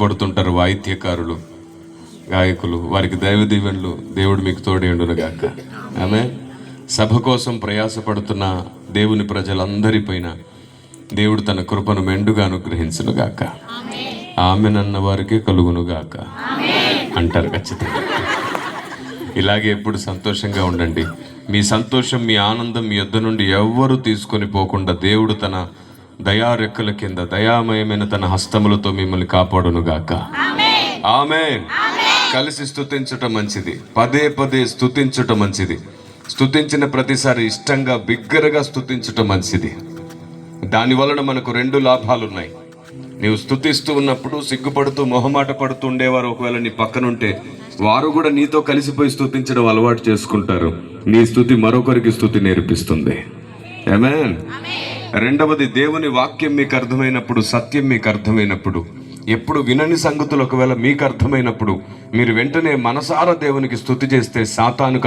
కష్టపడుతుంటారు వాయిద్యకారులు గాయకులు. వారికి దైవ దీవెనలు దేవుడు మీకు తోడేండునుగాక ఆమె సభ కోసం ప్రయాసపడుతున్న దేవుని ప్రజలందరిపైన దేవుడు తన కృపను మెండుగా అనుగ్రహించును గాక ఆమెనన్న వారికే కలుగునుగాక. అంటారు ఖచ్చితంగా. ఇలాగే ఎప్పుడు సంతోషంగా ఉండండి. మీ సంతోషం మీ ఆనందం మీ యొద్ద నుండి ఎవ్వరూ తీసుకొని పోకుండా దేవుడు తన దయా రెక్కల కింద దయామయమైన తన హస్తములతో మిమ్మల్ని కాపాడును గాక ఆమె కలిసి స్థుతించటం మంచిది. పదే పదే స్థుతించటం మంచిది. స్థుతించిన ప్రతిసారి ఇష్టంగా బిగ్గరగా స్థుతించటం మంచిది. దాని వలన మనకు రెండు లాభాలు ఉన్నాయి నీవు స్థుతిస్తూ ఉన్నప్పుడు సిగ్గుపడుతూ మొహమాట పడుతూ ఉండేవారు. ఒకవేళ నీ పక్కనుంటే వారు కూడా నీతో కలిసిపోయి స్థుతించడం అలవాటు చేసుకుంటారు. నీ స్థుతి మరొకరికి స్థుతి నేర్పిస్తుంది. ఏమే రెండవది దేవుని వాక్యం మీకు అర్థమైనప్పుడు సత్యం మీకు అర్థమైనప్పుడు. ఎప్పుడు వినని సంగతులు ఒకవేళ మీకు అర్థమైనప్పుడు మీరు వెంటనే మనసారా దేవునికి స్థుతి చేస్తే సాతాను